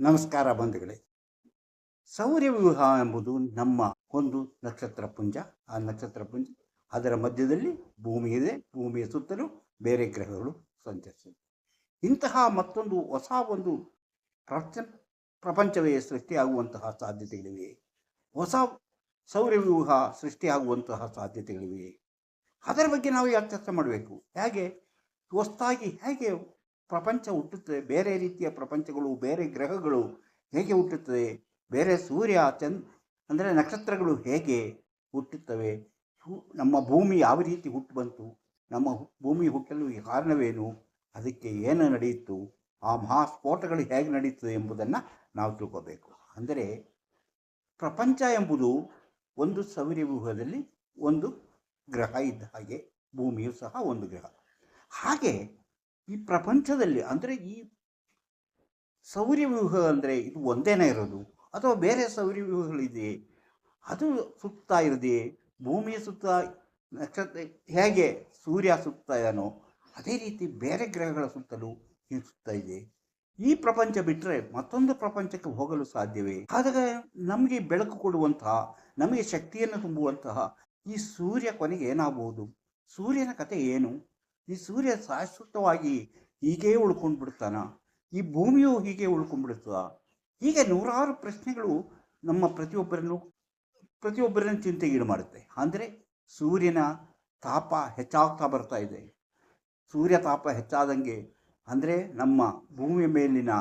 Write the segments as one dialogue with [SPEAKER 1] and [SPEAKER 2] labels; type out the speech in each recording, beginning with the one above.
[SPEAKER 1] ನಮಸ್ಕಾರ ಬಂಧುಗಳೇ. ಸೌರ್ಯವ್ಯೂಹ ಎಂಬುದು ನಮ್ಮ ಒಂದು ನಕ್ಷತ್ರ ಪುಂಜ. ಆ ನಕ್ಷತ್ರ ಪುಂಜ ಅದರ ಮಧ್ಯದಲ್ಲಿ ಭೂಮಿ ಇದೆ. ಭೂಮಿಯ ಸುತ್ತಲೂ ಬೇರೆ ಗ್ರಹಗಳು ಸಂಚರಿಸಿವೆ ಇಂತಹ ಮತ್ತೊಂದು ಹೊಸ ಒಂದು ಪ್ರಪಂಚ ಪ್ರಪಂಚವೇ ಸೃಷ್ಟಿಯಾಗುವಂತಹ ಸಾಧ್ಯತೆಗಳಿವೆ. ಹೊಸ ಸೌರ್ಯವ್ಯೂಹ ಸೃಷ್ಟಿಯಾಗುವಂತಹ ಸಾಧ್ಯತೆಗಳಿವೆ. ಅದರ ಬಗ್ಗೆ ನಾವು ಯಾಕೆ ಚರ್ಚೆ ಮಾಡಬೇಕು? ಹೇಗೆ, ಹೊಸ್ತಾಗಿ ಹೇಗೆ ಪ್ರಪಂಚ ಹುಟ್ಟುತ್ತದೆ. ಬೇರೆ ರೀತಿಯ ಪ್ರಪಂಚಗಳು, ಬೇರೆ ಗ್ರಹಗಳು ಹೇಗೆ ಹುಟ್ಟುತ್ತದೆ? ಬೇರೆ ಸೂರ್ಯ, ಚಂದ್ ಅಂದರೆ ನಕ್ಷತ್ರಗಳು ಹೇಗೆ ಹುಟ್ಟುತ್ತವೆ? ನಮ್ಮ ಭೂಮಿ ಯಾವ ರೀತಿ ಹುಟ್ಟು ಬಂತು? ನಮ್ಮ ಭೂಮಿ ಹುಟ್ಟಲು ಕಾರಣವೇನು? ಅದಕ್ಕೆ ಏನು ನಡೆಯಿತು? ಆ ಮಹಾಸ್ಫೋಟಗಳು ಹೇಗೆ ನಡೀತದೆ ಎಂಬುದನ್ನು ನಾವು ತಿಳ್ಕೋಬೇಕು. ಅಂದರೆ ಪ್ರಪಂಚ ಎಂಬುದು ಒಂದು ಸೌರ್ಯವ್ಯೂಹದಲ್ಲಿ ಒಂದು ಗ್ರಹ ಇದ್ದ ಹಾಗೆ ಭೂಮಿಯು ಸಹ ಒಂದು ಗ್ರಹ. ಹಾಗೆ ಈ ಪ್ರಪಂಚದಲ್ಲಿ ಅಂದರೆ ಈ ಸೌರ್ಯವ್ಯೂಹ ಅಂದರೆ ಇದು ಒಂದೇನೇ ಇರೋದು ಅಥವಾ ಬೇರೆ ಸೌರ್ಯವ್ಯೂಹಗಳಿದೆ ಅದು ಸುತ್ತಾ ಇರದೆ ಭೂಮಿಯ ಸುತ್ತ ನಕ್ಷತ್ರ, ಹೇಗೆ ಸೂರ್ಯ ಸುತ್ತಾ ಇದ್ದಾನೋ ಅದೇ ರೀತಿ ಬೇರೆ ಗ್ರಹಗಳ ಸುತ್ತಲೂ ಸುತ್ತಾ ಇದೆ. ಈ ಪ್ರಪಂಚ ಬಿಟ್ಟರೆ ಮತ್ತೊಂದು ಪ್ರಪಂಚಕ್ಕೆ ಹೋಗಲು ಸಾಧ್ಯವೇ? ಆದಾಗ ನಮಗೆ ಬೆಳಕು ಕೊಡುವಂತಹ, ನಮಗೆ ಶಕ್ತಿಯನ್ನು ತುಂಬುವಂತಹ ಈ ಸೂರ್ಯ ಕೊನೆಗೆ ಏನಾಗಬಹುದು ಸೂರ್ಯನ ಕತೆ ಏನು? ಈ ಸೂರ್ಯ ಶಾಶ್ವತವಾಗಿ ಹೀಗೆ ಉಳ್ಕೊಂಡು ಬಿಡ್ತಾನ ಈ ಭೂಮಿಯು ಹೀಗೆ ಉಳ್ಕೊಂಡ್ಬಿಡ್ತದ? ಹೀಗೆ ನೂರಾರು ಪ್ರಶ್ನೆಗಳು ನಮ್ಮ ಪ್ರತಿಯೊಬ್ಬರನ್ನು ಪ್ರತಿಯೊಬ್ಬರನ್ನು ಚಿಂತೆಗೀಡು ಮಾಡುತ್ತೆ. ಅಂದರೆ ಸೂರ್ಯನ ತಾಪ ಹೆಚ್ಚಾಗ್ತಾ ಬರ್ತಾ ಇದೆ. ಸೂರ್ಯ ತಾಪ ಹೆಚ್ಚಾದಂಗೆ ಅಂದರೆ ನಮ್ಮ ಭೂಮಿಯ ಮೇಲಿನ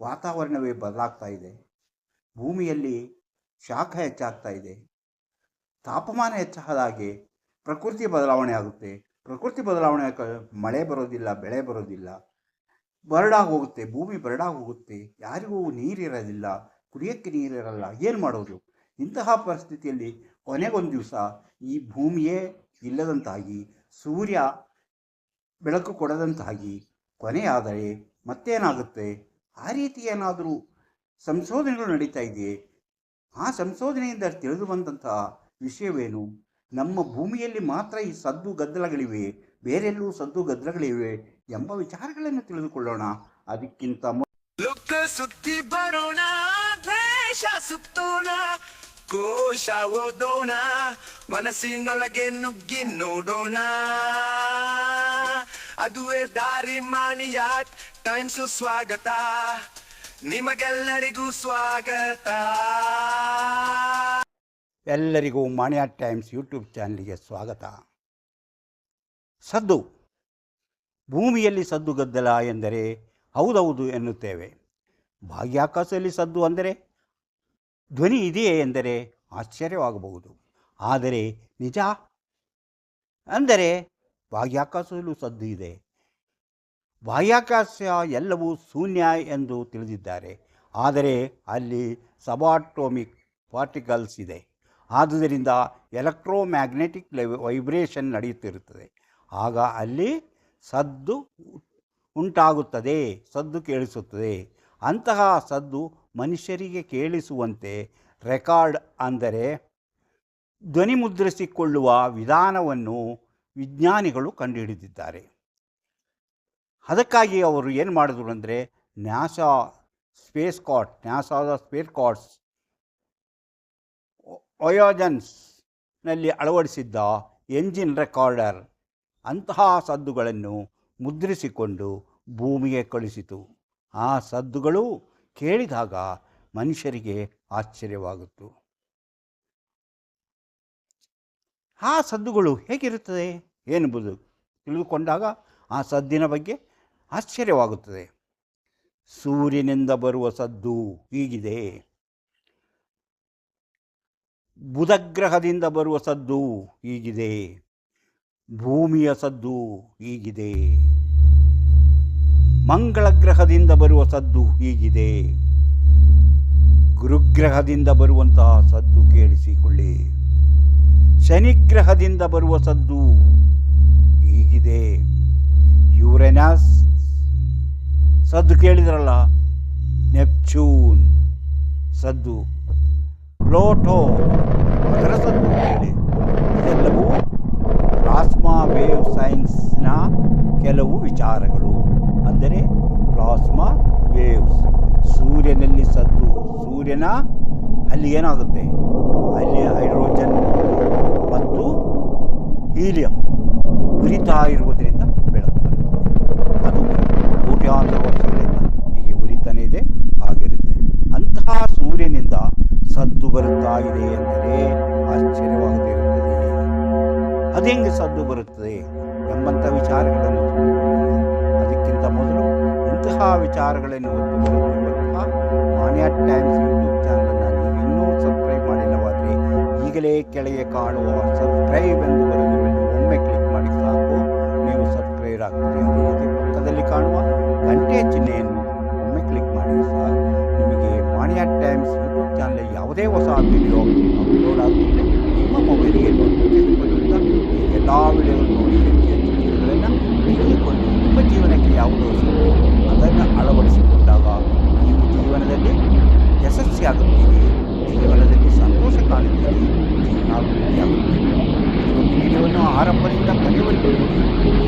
[SPEAKER 1] ವಾತಾವರಣವೇ ಬದಲಾಗ್ತಾ ಇದೆ. ಭೂಮಿಯಲ್ಲಿ ಶಾಖ ಹೆಚ್ಚಾಗ್ತಾ ಇದೆ. ತಾಪಮಾನ ಹೆಚ್ಚಾದ ಹಾಗೆ ಪ್ರಕೃತಿ ಬದಲಾವಣೆ ಆಗುತ್ತೆ. ಪ್ರಕೃತಿ ಬದಲಾವಣೆ ಮಳೆ ಬರೋದಿಲ್ಲ, ಬೆಳೆ ಬರೋದಿಲ್ಲ. ಬರಡಾಗಿ ಹೋಗುತ್ತೆ, ಭೂಮಿ ಬರಡಾಗಿ ಹೋಗುತ್ತೆ. ಯಾರಿಗೂ ನೀರಿರೋದಿಲ್ಲ ಕುಡಿಯೋಕ್ಕೆ ನೀರಿರಲ್ಲ ಏನು ಮಾಡೋದು? ಇಂತಹ ಪರಿಸ್ಥಿತಿಯಲ್ಲಿ ಕೊನೆಗೊಂದು ದಿವಸ ಈ ಭೂಮಿಯೇ ಇಲ್ಲದಂತಾಗಿ, ಸೂರ್ಯ ಬೆಳಕು ಕೊಡದಂತಾಗಿ ಕೊನೆಯಾದರೆ ಮತ್ತೇನಾಗುತ್ತೆ? ಆ ರೀತಿ ಏನಾದರೂ ಸಂಶೋಧನೆಗಳು ನಡೀತಾ ಇದೆಯೇ? ಆ ಸಂಶೋಧನೆಯಿಂದ ತಿಳಿದು ಬಂದಂತಹ ವಿಷಯವೇನು? ನಮ್ಮ ಭೂಮಿಯಲ್ಲಿ ಮಾತ್ರ ಈ ಸದ್ದು ಗದ್ದಲಗಳಿವೆ, ಬೇರೆಲ್ಲೂ ಸದ್ದು ಗದ್ದಲಗಳಿವೆ ಎಂಬ ವಿಚಾರಗಳನ್ನು ತಿಳಿದುಕೊಳ್ಳೋಣ. ಅದಕ್ಕಿಂತ
[SPEAKER 2] ಸುತ್ತಿ ಬರೋಣ, ದ್ವೇಷ ಸುತ್ತೋಣ, ಕೋಶ ಓದೋಣ, ಮನಸ್ಸಿನೊಳಗೆ ನುಗ್ಗಿ ನೋಡೋಣ. ಅದುವೇ ದಾರಿ ಮಾಣಿಯಾಟ್ ಟೈಮ್ಸು ಸ್ವಾಗತ, ನಿಮಗೆಲ್ಲರಿಗೂ ಸ್ವಾಗತ.
[SPEAKER 1] ಎಲ್ಲರಿಗೂ ಮಾಣಿಯ ಟೈಮ್ಸ್ ಯೂಟ್ಯೂಬ್ ಚಾನಲ್ಗೆ ಸ್ವಾಗತ. ಸದ್ದು. ಭೂಮಿಯಲ್ಲಿ ಸದ್ದು ಗದ್ದಲ ಎಂದರೆ ಹೌದೌದು ಎನ್ನುತ್ತೇವೆ. ಬಾಹ್ಯಾಕಾಶದಲ್ಲಿ ಸದ್ದು ಅಂದರೆ ಧ್ವನಿ ಇದೆಯೇ ಎಂದರೆ ಆಶ್ಚರ್ಯವಾಗಬಹುದು. ಆದರೆ ನಿಜ? ಅಂದರೆ ಬಾಹ್ಯಾಕಾಶದಲ್ಲೂ ಸದ್ದು ಇದೆ. ಬಾಹ್ಯಾಕಾಶ ಎಲ್ಲವೂ ಶೂನ್ಯ ಎಂದು ತಿಳಿದಿದ್ದಾರೆ. ಆದರೆ ಅಲ್ಲಿ ಸಬಾಟೋಮಿಕ್ ಪಾರ್ಟಿಕಲ್ಸ್ ಇದೆ. ಆದುದರಿಂದ ಎಲೆಕ್ಟ್ರೋಮ್ಯಾಗ್ನೆಟಿಕ್ ವೈಬ್ರೇಷನ್ ನಡೆಯುತ್ತಿರುತ್ತದೆ. ಆಗ ಅಲ್ಲಿ ಸದ್ದು ಉಂಟಾಗುತ್ತದೆ, ಸದ್ದು ಕೇಳಿಸುತ್ತದೆ. ಅಂತಹ ಸದ್ದು ಮನುಷ್ಯರಿಗೆ ಕೇಳಿಸುವಂತೆ ರೆಕಾರ್ಡ್ ಅಂದರೆ ಧ್ವನಿ ಮುದ್ರಿಸಿಕೊಳ್ಳುವ ವಿಧಾನವನ್ನು ವಿಜ್ಞಾನಿಗಳು ಕಂಡುಹಿಡಿದಿದ್ದಾರೆ. ಅದಕ್ಕಾಗಿ ಅವರು ಏನು ಮಾಡಿದ್ರು ಅಂದರೆ, ನ್ಯಾಸಾ ಸ್ಪೇಸ್ ಕಾಟ್ ನ್ಯಾಸಾದ ಸ್ಪೇಸ್ ಕಾಟ್ಸ್ ಒಯೋಜನ್ಸ್ನಲ್ಲಿ ಅಳವಡಿಸಿದ್ದ ಎಂಜಿನ್ ರೆಕಾರ್ಡರ್ ಅಂತಹ ಸದ್ದುಗಳನ್ನು ಮುದ್ರಿಸಿಕೊಂಡು ಭೂಮಿಗೆ ಕಳಿಸಿತು. ಆ ಸದ್ದುಗಳು ಕೇಳಿದಾಗ ಮನುಷ್ಯರಿಗೆ ಆಶ್ಚರ್ಯವಾಗುತ್ತು. ಆ ಸದ್ದುಗಳು ಹೇಗಿರುತ್ತದೆ ಎನ್ನುವುದು ತಿಳಿದುಕೊಂಡಾಗ ಆ ಸದ್ದಿನ ಬಗ್ಗೆ ಆಶ್ಚರ್ಯವಾಗುತ್ತದೆ. ಸೂರ್ಯನಿಂದ ಬರುವ ಸದ್ದು ಹೀಗಿದೆ. ಬುಧಗ್ರಹದಿಂದ ಬರುವ ಸದ್ದು ಹೀಗಿದೆ. ಭೂಮಿಯ ಸದ್ದು ಹೀಗಿದೆ. ಮಂಗಳ ಗ್ರಹದಿಂದ ಬರುವ ಸದ್ದು ಹೀಗಿದೆ. ಗುರುಗ್ರಹದಿಂದ ಬರುವಂತಹ ಸದ್ದು ಕೇಳಿಸಿಕೊಳ್ಳಿ. ಶನಿಗ್ರಹದಿಂದ ಬರುವ ಸದ್ದು ಹೀಗಿದೆ. ಯುರೆನಸ್, ಸದ್ದು ಕೇಳಿದ್ರಲ್ಲ, ನೆಪ್ಚೂನ್ ಸದ್ದು ಪ್ಲೋಟೋ ಅದರ ಹೇಳಿ ಇದೆಲ್ಲವೂ ಪ್ಲಾಸ್ಮಾ ವೇವ್ ಸೈನ್ಸ್ನ ಕೆಲವು ವಿಚಾರಗಳು. ಅಂದರೆ ಪ್ಲಾಸ್ಮಾ ವೇವ್ಸ್. ಸೂರ್ಯನಲ್ಲಿ ಸದ್ದು ಸೂರ್ಯನ ಅಲ್ಲಿ ಏನಾಗುತ್ತೆ? ಅಲ್ಲಿ ಹೈಡ್ರೋಜನ್ ಮತ್ತು ಹೀಲಿಯಂ ಉರಿತಾ ಇರುವುದರಿಂದ ಬೆಳಕು ಅದು ಕೋಟ್ಯಾಂತರ ವರ್ಷಗಳಿಂದ ಹೀಗೆ ಉರಿತಾನೇ ಇದೆ ಆಗಿರುತ್ತೆ ಅಂತಹ ಸೂರ್ಯನಿಂದ ಬರುತ್ತಾ ಇದೆ ಎಂದರೆ ಆಶ್ಚರ್ಯವಾಗದಿರುತ್ತದೆ. ಅದೆಂಗೆ ಸದ್ದು ಬರುತ್ತದೆ ಎಂಬಂಥ ವಿಚಾರಗಳನ್ನು. ಅದಕ್ಕಿಂತ ಮೊದಲು ಇಂತಹ ವಿಚಾರಗಳನ್ನು ಒತ್ತು ಬರುತ್ತಿರುವಂತಹ ಮಾನ್ಯ ಟೈಮ್ಸ್ ಯೂಟ್ಯೂಬ್ ಚಾನಲನ್ನು ನೀವು ಇನ್ನೂ ಸಬ್ಸ್ಕ್ರೈಬ್ ಮಾಡಿಲ್ಲವಾದರೆ ಈಗಲೇ ಕೆಳಗೆ ಕಾಣುವ ಸಬ್ಸ್ಕ್ರೈಬ್ ಎಂದು ಬರೆದು ಒಮ್ಮೆ ಕ್ಲಿಕ್ ಮಾಡಿ ಸಾಕು. ನೀವು ಸಬ್ಸ್ಕ್ರೈಬ್ ಆಗ್ತೀರಿ ಅದೇ ಪಕ್ಕದಲ್ಲಿ ಕಾಣುವ ಗಂಟೆ ಚಿಹ್ನೆಯನ್ನು ಒಮ್ಮೆ ಕ್ಲಿಕ್ ಮಾಡಿ ಸಹ ನಿಮಗೆ ಮಾಣಿಯಾ ಟೈಮ್ಸ್ ಯಾವುದೇ ಹೊಸ ವಿಡಿಯೋ ಅಪ್ಲೋಡ್ ಆಗುತ್ತದೆ ನಿಮ್ಮ ಮೊಬೈಲಿಗೆ ನೋಟಿಫಿಕೇಶನ್ ಬರುತ್ತಾ ಈ ಎಲ್ಲ ವಿಡಿಯೋಗಳನ್ನು ನೋಡಿ ಹೆಚ್ಚು ಹೆಚ್ಚು ವಿಷಯಗಳನ್ನು ತಿಳಿದುಕೊಂಡು ನಿಮ್ಮ ಜೀವನಕ್ಕೆ ಯಾವುದು ಹೊಸದು ಅದನ್ನು ಅಳವಡಿಸಿಕೊಂಡಾಗ ನೀವು ಜೀವನದಲ್ಲಿ ಯಶಸ್ವಿಯಾಗುತ್ತೀರಿ ಜೀವನದಲ್ಲಿ ಸಂತೋಷ ಕಾಣುತ್ತೀರಿ ಜೀವನಾಭಿವೃದ್ಧಿಯಾಗುತ್ತೀರಿ ಈ ಒಂದು ವಿಡಿಯೋವನ್ನು ಆರಂಭದಿಂದ ಕೊನೆವರೆಗೂ ನೋಡಿ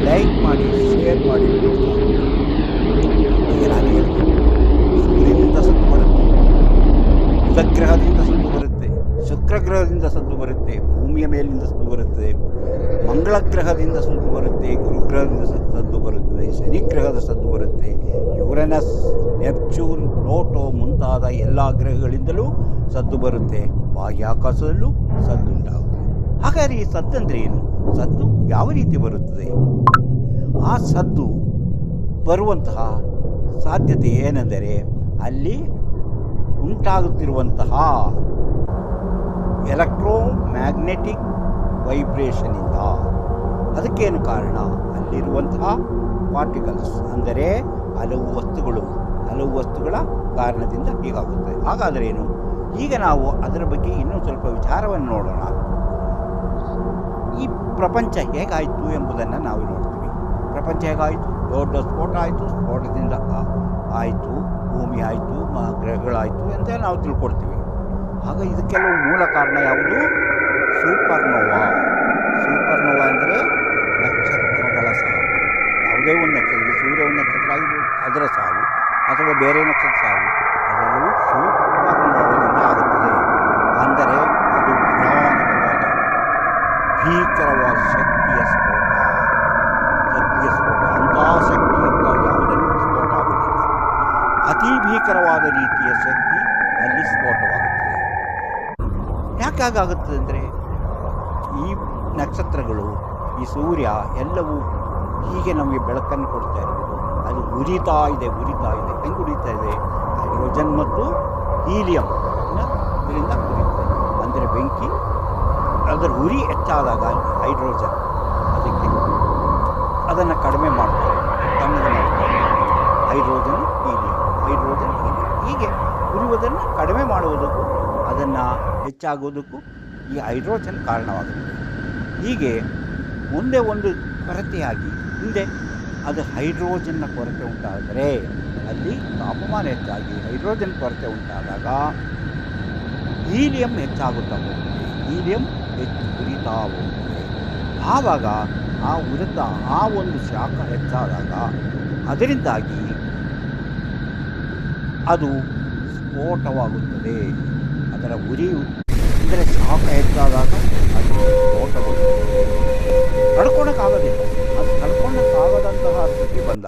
[SPEAKER 1] ಲೈಕ್ ಮಾಡಿ ಶೇರ್ ಮಾಡಿ ಪ್ರೋತ್ಸಾಹ ಕೊಡಿ. ಈಗ ನಾನು ಹೇಳ್ತೀನಿ ಸೂರ್ಯನಿಂದ ಸತ್ತು ಬರುತ್ತೆ ಬುಧಗ್ರಹದಿಂದ ಸದ್ದು ಬರುತ್ತೆ ಶುಕ್ರ ಗ್ರಹದಿಂದ ಸದ್ದು ಬರುತ್ತೆ ಭೂಮಿಯ ಮೇಲಿಂದ ಸದ್ದು ಬರುತ್ತದೆ ಮಂಗಳ ಗ್ರಹದಿಂದ ಸದ್ದು ಬರುತ್ತೆ ಗುರುಗ್ರಹದಿಂದ ಸದ್ದು ಬರುತ್ತದೆ ಶನಿಗ್ರಹದ ಸದ್ದು ಬರುತ್ತೆ. ಯುರನಸ್ ನೆಪ್ಚೂನ್, ಪ್ಲೋಟೋ ಮುಂತಾದ ಎಲ್ಲ ಗ್ರಹಗಳಿಂದಲೂ ಸದ್ದು ಬರುತ್ತೆ. ಬಾಹ್ಯಾಕಾಶದಲ್ಲೂ ಸದ್ದುಂಟಾಗುತ್ತೆ. ಹಾಗಾದರೆ ಈ ಸದ್ದಂದರೆ ಏನು? ಸದ್ದು ಯಾವ ರೀತಿ ಬರುತ್ತದೆ? ಆ ಸದ್ದು ಬರುವಂತಹ ಸಾಧ್ಯತೆ ಏನೆಂದರೆ ಅಲ್ಲಿ ಉಂಟಾಗುತ್ತಿರುವಂತಹ ಎಲೆಕ್ಟ್ರೋ ಮ್ಯಾಗ್ನೆಟಿಕ್ ವೈಬ್ರೇಷನಿಂದ ಅದಕ್ಕೇನು ಕಾರಣ? ಅಲ್ಲಿರುವಂತಹ ಪಾರ್ಟಿಕಲ್ಸ್ ಅಂದರೆ ಹಲವು ವಸ್ತುಗಳು, ಹಲವು ವಸ್ತುಗಳ ಕಾರಣದಿಂದ ಹೀಗಾಗುತ್ತೆ. ಹಾಗಾದರೆ ಏನು? ಈಗ ನಾವು ಅದರ ಬಗ್ಗೆ ಇನ್ನೂ ಸ್ವಲ್ಪ ವಿಚಾರವನ್ನು ನೋಡೋಣ. ಈ ಪ್ರಪಂಚ ಹೇಗಾಯಿತು ಎಂಬುದನ್ನು ನಾವು ನೋಡ್ತೀವಿ. ಪ್ರಪಂಚ ಹೇಗಾಯಿತು? ದೊಡ್ಡ ಸ್ಫೋಟ ಆಯಿತು, ಸ್ಫೋಟದಿಂದ ಆಯಿತು, ಭೂಮಿ ಆಯಿತು ಗ್ರಹಗಳಾಯಿತು ಅಂತ ನಾವು ತಿಳ್ಕೊಡ್ತೀವಿ. ಆಗ ಇದಕ್ಕೆಲ್ಲ ಮೂಲ ಕಾರಣ ಯಾವುದು? ಸೂಪರ್ನೋವಾ. ಸೂಪರ್ನೋವಾ ಅಂದರೆ ಒಂದು ನಕ್ಷತ್ರ ಈಗ ಸೂರ್ಯ ಒಂದು ನಕ್ಷತ್ರ ಆಗಿರ್ಬೋದು, ಅದರ ಸಾವು ಅಥವಾ ಬೇರೆ ನಕ್ಷತ್ರ ಸಾವು, ಅದೆಲ್ಲವೂ ಸೂಪರ್ನೋವದಿಂದ ಆಗುತ್ತದೆ. ಅಂದರೆ ಅದು ಭಯಾನಕವಾದ, ಭೀಕರವಾದ ಶಕ್ತಿಯ ಸ್ಫೋಟ. ಶಕ್ತಿಯ ಸ್ಫೋಟ. ಅಂತಹ ಶಕ್ತಿಯಿಂದ ಯಾವುದನ್ನು ಸ್ಫೋಟ ಆಗುವುದಿಲ್ಲ. ಅತಿ ಭೀಕರವಾದ ರೀತಿಯ ಶಕ್ತಿ ಅಲ್ಲಿ ಸ್ಫೋಟವಾಗುತ್ತದೆ. ಯಾಕೆ ಹಾಗಾಗುತ್ತದೆ ಅಂದರೆ, ಈ ನಕ್ಷತ್ರಗಳು, ಈ ಸೂರ್ಯ ಎಲ್ಲವೂ ಹೀಗೆ ನಮಗೆ ಬೆಳಕನ್ನು ಕೊಡ್ತಾ ಇರುವುದು. ಅದು ಉರಿತಾ ಇದೆ ಉರಿತಾ ಇದೆ, ಹೆಂಗೆ ಉರಿತಾ ಇದೆ? ಹೈಡ್ರೋಜನ್ ಮತ್ತು ಹೀಲಿಯಂ ಇದರಿಂದ ಉರಿತಾ ಇದೆ. ಅಂದರೆ ಬೆಂಕಿ, ಅದರ ಉರಿ ಹೆಚ್ಚಾದಾಗ ಹೈಡ್ರೋಜನ್ ಅದಕ್ಕೆ ಅದನ್ನು ಕಡಿಮೆ ಮಾಡ್ತಾರೆ, ತಣ್ಣಗೆ ಮಾಡ್ತಾರೆ. Hydrogen, helium hydrogen, helium. ಹೀಗೆ ಉರಿಯುವುದನ್ನು ಕಡಿಮೆ ಮಾಡುವುದಕ್ಕೂ, ಅದನ್ನು ಹೆಚ್ಚಾಗುವುದಕ್ಕೂ ಈ ಹೈಡ್ರೋಜನ್ ಕಾರಣವಾಗುತ್ತೆ. ಹೀಗೆ ಮುಂದೆ ಒಂದು ಕೊರತೆಯಾಗಿ ಹಿಂದೆ. ಅದು ಹೈಡ್ರೋಜನ್ನ ಕೊರತೆ ಉಂಟಾದರೆ ಅಲ್ಲಿ ತಾಪಮಾನ ಹೆಚ್ಚಾಗಿ ಹೈಡ್ರೋಜನ್ ಕೊರತೆ ಉಂಟಾದಾಗ ಹೀಲಿಯಂ ಹೆಚ್ಚಾಗುತ್ತಾ ಹೋಗುತ್ತೆ. ಹೀಲಿಯಂ ಹೆಚ್ಚು ಉರಿತಾ ಹೋಗುತ್ತೆ. ಆವಾಗ ಆ ಉರಿತ ಆ ಒಂದು ಶಾಖ ಹೆಚ್ಚಾದಾಗ ಅದರಿಂದಾಗಿ ಅದು ಸ್ಫೋಟವಾಗುತ್ತದೆ. ಅದರ ಉರಿಯು ಅಂದರೆ ಶಾಖ ಹೆಚ್ಚಾದಾಗ ಅದು ಸ್ಫೋಟಗೊಳ್ಳುತ್ತದೆ.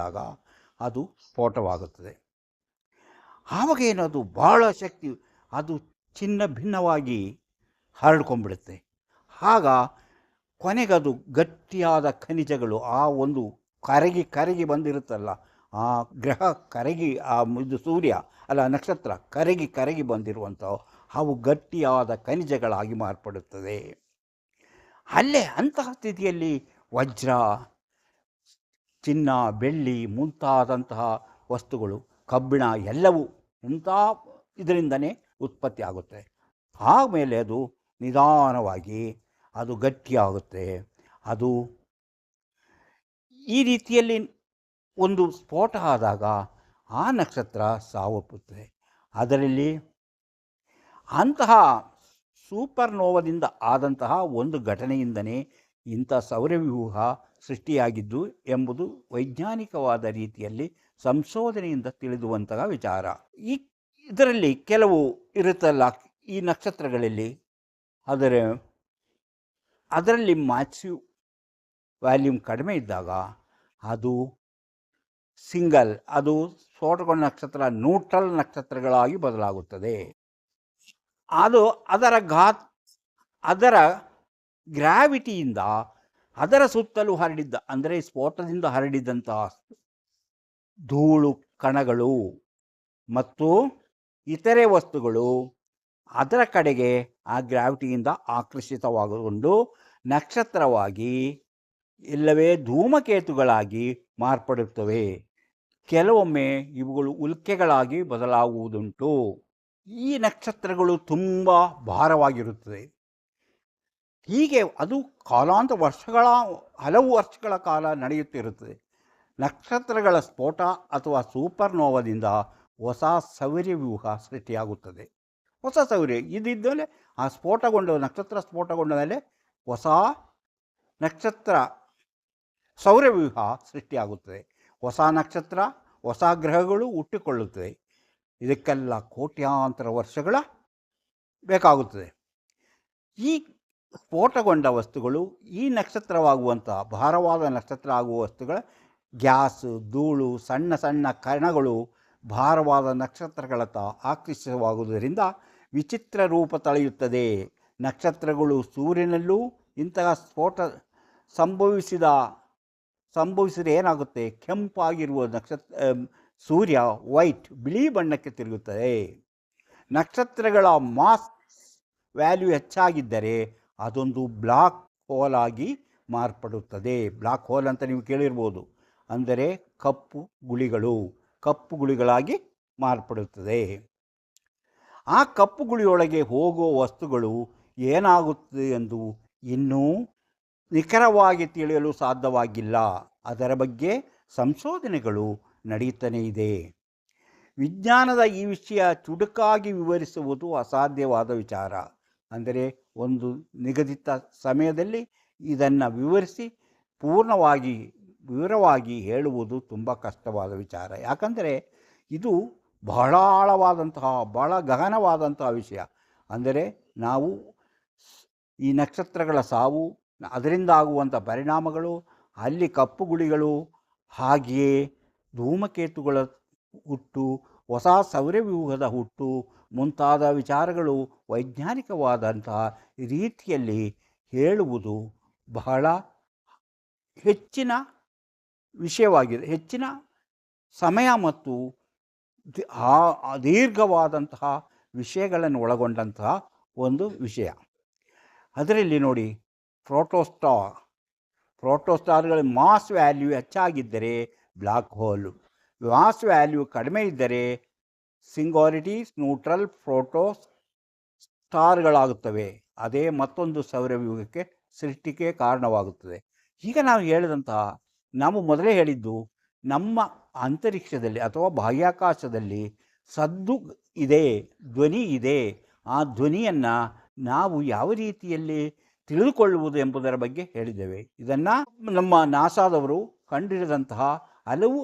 [SPEAKER 1] ಬಂದಾಗ ಅದು ಸ್ಫೋಟವಾಗುತ್ತದೆ. ಆವಾಗ ಏನದು ಭಾಳ ಶಕ್ತಿ ಅದು ಚಿನ್ನ ಭಿನ್ನವಾಗಿ ಹರಡ್ಕೊಂಡ್ಬಿಡುತ್ತೆ. ಆಗ ಕೊನೆಗದು ಗಟ್ಟಿಯಾದ ಖನಿಜಗಳು ಆ ಒಂದು ಕರಗಿ ಕರಗಿ ಬಂದಿರುತ್ತಲ್ಲ, ಆ ಗ್ರಹ ಕರಗಿ, ಆ ಇದು ಸೂರ್ಯ ಅಲ್ಲ ನಕ್ಷತ್ರ ಕರಗಿ ಕರಗಿ ಬಂದಿರುವಂಥ ಅವು ಗಟ್ಟಿಯಾದ ಖನಿಜಗಳಾಗಿ ಮಾರ್ಪಡುತ್ತದೆ. ಅಲ್ಲೇ ಅಂತಹ ಸ್ಥಿತಿಯಲ್ಲಿ ವಜ್ರ ಚಿನ್ನ, ಬೆಳ್ಳಿ ಮುಂತಾದಂತಹ ವಸ್ತುಗಳು, ಕಬ್ಬಿಣ ಎಲ್ಲವೂ ಇಂಥ ಇದರಿಂದನೇ ಉತ್ಪತ್ತಿ ಆಗುತ್ತೆ. ಆಮೇಲೆ ಅದು ನಿಧಾನವಾಗಿ ಅದು ಗಟ್ಟಿಯಾಗುತ್ತೆ. ಅದು ಈ ರೀತಿಯಲ್ಲಿ ಒಂದು ಸ್ಫೋಟ ಆದಾಗ ಆ ನಕ್ಷತ್ರ ಸಾವಪ್ಪುತ್ತದೆ. ಅದರಲ್ಲಿ ಅಂತಹ ಸೂಪರ್ನೋವದಿಂದ ಆದಂತಹ ಒಂದು ಘಟನೆಯಿಂದನೇ ಇಂಥ ಸೌರವ್ಯೂಹ ಸೃಷ್ಟಿಯಾಗಿದ್ದು ಎಂಬುದು ವೈಜ್ಞಾನಿಕವಾದ ರೀತಿಯಲ್ಲಿ ಸಂಶೋಧನೆಯಿಂದ ತಿಳಿದುವಂತಹ ವಿಚಾರ. ಈ ಇದರಲ್ಲಿ ಕೆಲವು ಇರುತ್ತಲ್ಲ ಈ ನಕ್ಷತ್ರಗಳಲ್ಲಿ ಆದರೆ ಅದರಲ್ಲಿ ಮ್ಯಾಕ್ಸಿವ್ ವ್ಯಾಲ್ಯೂಮ್ ಕಡಿಮೆ ಇದ್ದಾಗ ಅದು ಸಿಂಗಲ್, ಅದು ಸ್ಫೋಟಗೊಂಡ ನಕ್ಷತ್ರ, ನ್ಯೂಟ್ರಲ್ ನಕ್ಷತ್ರಗಳಾಗಿ ಬದಲಾಗುತ್ತದೆ. ಅದು ಅದರ ಘಾತ್ ಅದರ ಗ್ರಾವಿಟಿಯಿಂದ ಅದರ ಸುತ್ತಲೂ ಹರಡಿದ್ದ, ಅಂದರೆ ಸ್ಫೋಟದಿಂದ ಹರಡಿದಂತಹ ಧೂಳು, ಕಣಗಳು ಮತ್ತು ಇತರೆ ವಸ್ತುಗಳು ಅದರ ಕಡೆಗೆ ಆ ಗ್ರಾವಿಟಿಯಿಂದ ಆಕರ್ಷಿತವಾಗಿಕೊಂಡು ನಕ್ಷತ್ರವಾಗಿ ಇಲ್ಲವೇ ಧೂಮಕೇತುಗಳಾಗಿ ಮಾರ್ಪಡುತ್ತವೆ. ಕೆಲವೊಮ್ಮೆ ಇವುಗಳು ಉಲ್ಕೆಗಳಾಗಿ ಬದಲಾಗುವುದುಂಟು. ಈ ನಕ್ಷತ್ರಗಳು ತುಂಬ ಭಾರವಾಗಿರುತ್ತದೆ. ಹೀಗೆ ಅದು ಕಾಲಾಂತ ವರ್ಷಗಳ, ಹಲವು ವರ್ಷಗಳ ಕಾಲ ನಡೆಯುತ್ತಿರುತ್ತದೆ. ನಕ್ಷತ್ರಗಳ ಸ್ಫೋಟ ಅಥವಾ ಸೂಪರ್ನೋವದಿಂದ ಹೊಸ ಸೌರ್ಯವ್ಯೂಹ ಸೃಷ್ಟಿಯಾಗುತ್ತದೆ. ಹೊಸ ಸೌರ್ಯ ಇದಿದ್ಮೇಲೆ ಆ ಸ್ಫೋಟಗೊಂಡ, ನಕ್ಷತ್ರ ಸ್ಫೋಟಗೊಂಡ ಮೇಲೆ ಹೊಸ ನಕ್ಷತ್ರ ಸೌರವ್ಯೂಹ ಸೃಷ್ಟಿಯಾಗುತ್ತದೆ. ಹೊಸ ನಕ್ಷತ್ರ, ಹೊಸ ಗ್ರಹಗಳು ಹುಟ್ಟಿಕೊಳ್ಳುತ್ತದೆ ಇದಕ್ಕೆಲ್ಲ ಕೋಟ್ಯಾಂತರ ವರ್ಷಗಳ ಬೇಕಾಗುತ್ತದೆ. ಈ ಸ್ಫೋಟಗೊಂಡ ವಸ್ತುಗಳು ಈ ನಕ್ಷತ್ರವಾಗುವಂತಹ, ಭಾರವಾದ ನಕ್ಷತ್ರ ಆಗುವ ವಸ್ತುಗಳ ಗ್ಯಾಸ್, ಧೂಳು, ಸಣ್ಣ ಸಣ್ಣ ಕಣಗಳು ಭಾರವಾದ ನಕ್ಷತ್ರಗಳತ್ತ ಆಕರ್ಷಿತವಾಗುವುದರಿಂದ ವಿಚಿತ್ರ ರೂಪ ತಳೆಯುತ್ತದೆ. ನಕ್ಷತ್ರಗಳು ಸೂರ್ಯನಲ್ಲೂ ಇಂತಹ ಸ್ಫೋಟ ಸಂಭವಿಸಿದ, ಸಂಭವಿಸಿದರೆ ಏನಾಗುತ್ತೆ? ಕೆಂಪಾಗಿರುವ ನಕ್ಷತ್ರ ಸೂರ್ಯ ವೈಟ್, ಬಿಳಿ ಬಣ್ಣಕ್ಕೆ ತಿರುಗುತ್ತದೆ. ನಕ್ಷತ್ರಗಳ ಮಾಸ್ ವ್ಯಾಲ್ಯೂ ಹೆಚ್ಚಾಗಿದ್ದರೆ ಅದೊಂದು ಬ್ಲಾಕ್ ಹೋಲ್ ಆಗಿ ಮಾರ್ಪಡುತ್ತದೆ. ಬ್ಲಾಕ್ ಹೋಲ್ ಅಂತ ನೀವು ಕೇಳಿರ್ಬೋದು. ಅಂದರೆ ಕಪ್ಪು ಗುಳಿಗಳು, ಕಪ್ಪು ಗುಳಿಗಳಾಗಿ ಮಾರ್ಪಡುತ್ತದೆ. ಆ ಕಪ್ಪು ಗುಳಿಯೊಳಗೆ ಹೋಗುವ ವಸ್ತುಗಳು ಏನಾಗುತ್ತದೆ ಎಂದು ಇನ್ನೂ ನಿಖರವಾಗಿ ತಿಳಿಯಲು ಸಾಧ್ಯವಾಗಿಲ್ಲ. ಅದರ ಬಗ್ಗೆ ಸಂಶೋಧನೆಗಳು ನಡೀತಾನೇ ಇದೆ. ವಿಜ್ಞಾನದ ಈ ವಿಷಯ ಚುಡುಕಾಗಿ ವಿವರಿಸುವುದು ಅಸಾಧ್ಯವಾದ ವಿಚಾರ. ಅಂದರೆ ಒಂದು ನಿಗದಿತ ಸಮಯದಲ್ಲಿ ಇದನ್ನು ವಿವರಿಸಿ ಪೂರ್ಣವಾಗಿ ವಿವರವಾಗಿ ಹೇಳುವುದು ತುಂಬ ಕಷ್ಟವಾದ ವಿಚಾರ. ಯಾಕಂದರೆ ಇದು ಬಹಳ ಆಳವಾದಂತಹ ಬಹಳ ಗಹನವಾದಂತಹ ವಿಷಯ. ಅಂದರೆ ನಾವು ಈ ನಕ್ಷತ್ರಗಳ ಸಾವು, ಅದರಿಂದ ಆಗುವಂಥ ಪರಿಣಾಮಗಳು, ಅಲ್ಲಿ ಕಪ್ಪು ಗುಳಿಗಳು ಹಾಗೆಯೇ ಧೂಮಕೇತುಗಳ ಹುಟ್ಟು, ಹೊಸ ಸೌರ್ಯವ್ಯೂಹದ ಹುಟ್ಟು ಮುಂತಾದ ವಿಚಾರಗಳು ವೈಜ್ಞಾನಿಕವಾದಂತಹ ರೀತಿಯಲ್ಲಿ ಹೇಳುವುದು ಬಹಳ ಹೆಚ್ಚಿನ ವಿಷಯವಾಗಿದೆ. ಹೆಚ್ಚಿನ ಸಮಯ ಮತ್ತು ದೀರ್ಘವಾದಂತಹ ವಿಷಯಗಳನ್ನು ಒಳಗೊಂಡಂತಹ ಒಂದು ವಿಷಯ. ಅದರಲ್ಲಿ ನೋಡಿ ಪ್ರೋಟೋಸ್ಟಾ ಪ್ರೋಟೋಸ್ಟಾರ್ಗಳ ಮಾಸ್ ವ್ಯಾಲ್ಯೂ ಹೆಚ್ಚಾಗಿದ್ದರೆ ಬ್ಲ್ಯಾಕ್ ಹೋಲು. ಮಾಸ್ ವ್ಯಾಲ್ಯೂ ಕಡಿಮೆ ಇದ್ದರೆ ಸಿಂಗಾರಿಟೀಸ್ ನ್ಯೂಟ್ರಲ್ ಪ್ರೋಟೋ ಸ್ಟಾರ್ಗಳಾಗುತ್ತವೆ. ಅದೇ ಮತ್ತೊಂದು ಸೌರವ್ಯೂಹಕ್ಕೆ ಸೃಷ್ಟಿಗೆ ಕಾರಣವಾಗುತ್ತದೆ. ಈಗ ನಾವು ಹೇಳಿದಂತಹ ನಾವು ಮೊದಲೇ ಹೇಳಿದ್ದು, ನಮ್ಮ ಅಂತರಿಕ್ಷದಲ್ಲಿ ಅಥವಾ ಬಾಹ್ಯಾಕಾಶದಲ್ಲಿ ಸದ್ದು ಇದೆ, ಧ್ವನಿ ಇದೆ. ಆ ಧ್ವನಿಯನ್ನು ನಾವು ಯಾವ ರೀತಿಯಲ್ಲಿ ತಿಳಿದುಕೊಳ್ಳುವುದು ಎಂಬುದರ ಬಗ್ಗೆ ಹೇಳಿದ್ದೇವೆ. ಇದನ್ನು ನಮ್ಮ ನಾಸಾದವರು ಕಂಡಿಡಿದಂತಹ ಹಲವು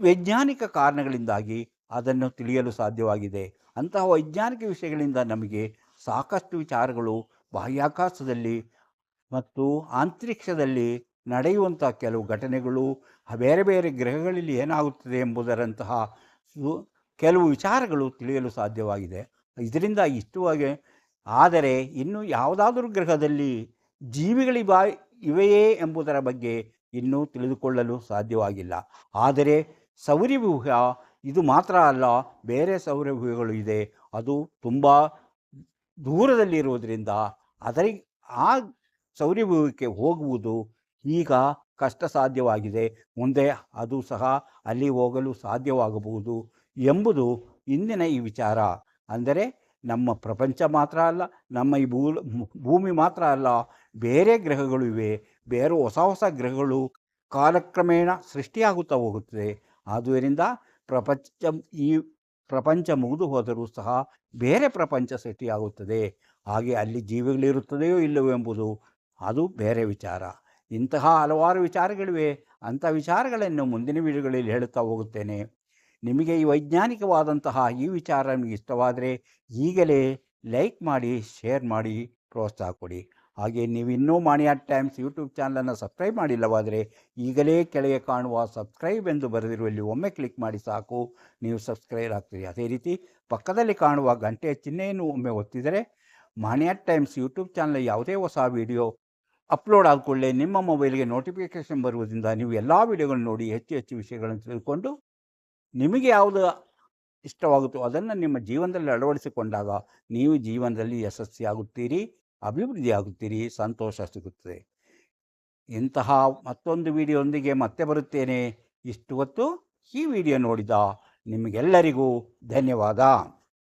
[SPEAKER 1] ವೈಜ್ಞಾನಿಕ ಕಾರಣಗಳಿಂದಾಗಿ ಅದನ್ನು ತಿಳಿಯಲು ಸಾಧ್ಯವಾಗಿದೆ. ಅಂತಹ ವೈಜ್ಞಾನಿಕ ವಿಷಯಗಳಿಂದ ನಮಗೆ ಸಾಕಷ್ಟು ವಿಚಾರಗಳು ಬಾಹ್ಯಾಕಾಶದಲ್ಲಿ ಮತ್ತು ಅಂತರಿಕ್ಷದಲ್ಲಿ ನಡೆಯುವಂಥ ಕೆಲವು ಘಟನೆಗಳು, ಬೇರೆ ಬೇರೆ ಗ್ರಹಗಳಲ್ಲಿ ಏನಾಗುತ್ತದೆ ಎಂಬುದರಂತಹ ಕೆಲವು ವಿಚಾರಗಳು ತಿಳಿಯಲು ಸಾಧ್ಯವಾಗಿದೆ. ಇದರಿಂದ ಇಷ್ಟವಾಗಿ ಆದರೆ ಇನ್ನು ಯಾವುದಾದರೂ ಗ್ರಹದಲ್ಲಿ ಜೀವಿಗಳಿ ಬಾ, ಇವೆಯೇ ಎಂಬುದರ ಬಗ್ಗೆ ಇನ್ನೂ ತಿಳಿದುಕೊಳ್ಳಲು ಸಾಧ್ಯವಾಗಿಲ್ಲ. ಆದರೆ ಸೌರವ್ಯೂಹ ಇದು ಮಾತ್ರ ಅಲ್ಲ, ಬೇರೆ ಸೌರವ್ಯೂಹಗಳು ಇದೆ. ಅದು ತುಂಬ ದೂರದಲ್ಲಿರುವುದರಿಂದ ಅದರ, ಆ ಸೌರವ್ಯೂಹಕ್ಕೆ ಹೋಗುವುದು ಈಗ ಕಷ್ಟ ಸಾಧ್ಯವಾಗಿದೆ ಮುಂದೆ ಅದು ಸಹ ಅಲ್ಲಿ ಹೋಗಲು ಸಾಧ್ಯವಾಗಬಹುದು ಎಂಬುದು ಇಂದಿನ ಈ ವಿಚಾರ. ಅಂದರೆ ನಮ್ಮ ಪ್ರಪಂಚ ಮಾತ್ರ ಅಲ್ಲ, ನಮ್ಮ ಈ ಭೂ, ಭೂಮಿ ಮಾತ್ರ ಅಲ್ಲ, ಬೇರೆ ಗ್ರಹಗಳು ಇವೆ, ಬೇರೆ ಹೊಸ ಹೊಸ ಗ್ರಹಗಳು ಕಾಲಕ್ರಮೇಣ ಸೃಷ್ಟಿಯಾಗುತ್ತಾ ಹೋಗುತ್ತದೆ. ಆದುದರಿಂದ ಪ್ರಪಂಚ ಈ ಪ್ರಪಂಚ ಮುಗಿದು ಹೋದರೂ ಸಹ ಬೇರೆ ಪ್ರಪಂಚ ಸೃಷ್ಟಿಯಾಗುತ್ತದೆ. ಹಾಗೆ ಅಲ್ಲಿ ಜೀವಿಗಳಿರುತ್ತದೆಯೋ ಇಲ್ಲವೋ ಎಂಬುದು ಅದು ಬೇರೆ ವಿಚಾರ. ಇಂತಹ ಹಲವಾರು ವಿಚಾರಗಳಿವೆ. ಅಂಥ ವಿಚಾರಗಳನ್ನು ಮುಂದಿನ ವಿಡಿಯೋಗಳಲ್ಲಿ ಹೇಳುತ್ತಾ ಹೋಗುತ್ತೇನೆ. ನಿಮಗೆ ಈ ವೈಜ್ಞಾನಿಕವಾದಂತಹ ಈ ವಿಚಾರ ನಿಮಗೆ ಇಷ್ಟವಾದರೆ ಈಗಲೇ ಲೈಕ್ ಮಾಡಿ, ಶೇರ್ ಮಾಡಿ, ಪ್ರೋತ್ಸಾಹ ಕೊಡಿ. ಹಾಗೆ ನೀವು ಇನ್ನೂ ಮಾಣಿಯಾ ಟೈಮ್ಸ್ ಯೂಟ್ಯೂಬ್ ಚಾನಲನ್ನು ಸಬ್ಸ್ಕ್ರೈಬ್ ಮಾಡಿಲ್ಲವಾದರೆ ಈಗಲೇ ಕೆಳಗೆ ಕಾಣುವ ಸಬ್ಸ್ಕ್ರೈಬ್ ಎಂದು ಬರೆದಿರುವಲ್ಲಿ ಒಮ್ಮೆ ಕ್ಲಿಕ್ ಮಾಡಿ ಸಾಕು. ನೀವು ಸಬ್ಸ್ಕ್ರೈಬ್ ಆಗ್ತೀರಿ. ಅದೇ ರೀತಿ ಪಕ್ಕದಲ್ಲಿ ಕಾಣುವ ಗಂಟೆಯ ಚಿಹ್ನೆಯನ್ನು ಒಮ್ಮೆ ಒತ್ತಿದರೆ ಮಾಣಿಯಾ ಟೈಮ್ಸ್ ಯೂಟ್ಯೂಬ್ ಚಾನಲ್ ಯಾವುದೇ ಹೊಸ ವಿಡಿಯೋ ಅಪ್ಲೋಡ್ ಆದ ನಿಮ್ಮ ಮೊಬೈಲ್ಗೆ ನೋಟಿಫಿಕೇಶನ್ ಬರುವುದರಿಂದ ನೀವು ಎಲ್ಲ ವಿಡಿಯೋಗಳನ್ನು ನೋಡಿ ಹೆಚ್ಚು ಹೆಚ್ಚು ವಿಷಯಗಳನ್ನು ತಿಳ್ಕೊಂಡು ನಿಮಗೆ ಯಾವುದು ಇಷ್ಟವಾಗುತ್ತೋ ಅದನ್ನು ನಿಮ್ಮ ಜೀವನದಲ್ಲಿ ಅಳವಡಿಸಿಕೊಂಡಾಗ ನೀವು ಜೀವನದಲ್ಲಿ ಯಶಸ್ವಿಯಾಗುತ್ತೀರಿ. ಅಭಿವೃದ್ಧಿಯಾಗುತ್ತೀರಿ ಸಂತೋಷ ಸಿಗುತ್ತದೆ. ಇಂತಹ ಮತ್ತೊಂದು ವಿಡಿಯೋಂದಿಗೆ ಮತ್ತೆ ಬರುತ್ತೇನೆ. ಇಷ್ಟು ಹೊತ್ತು ಈ ವಿಡಿಯೋ ನೋಡಿದ ನಿಮಗೆಲ್ಲರಿಗೂ ಧನ್ಯವಾದ.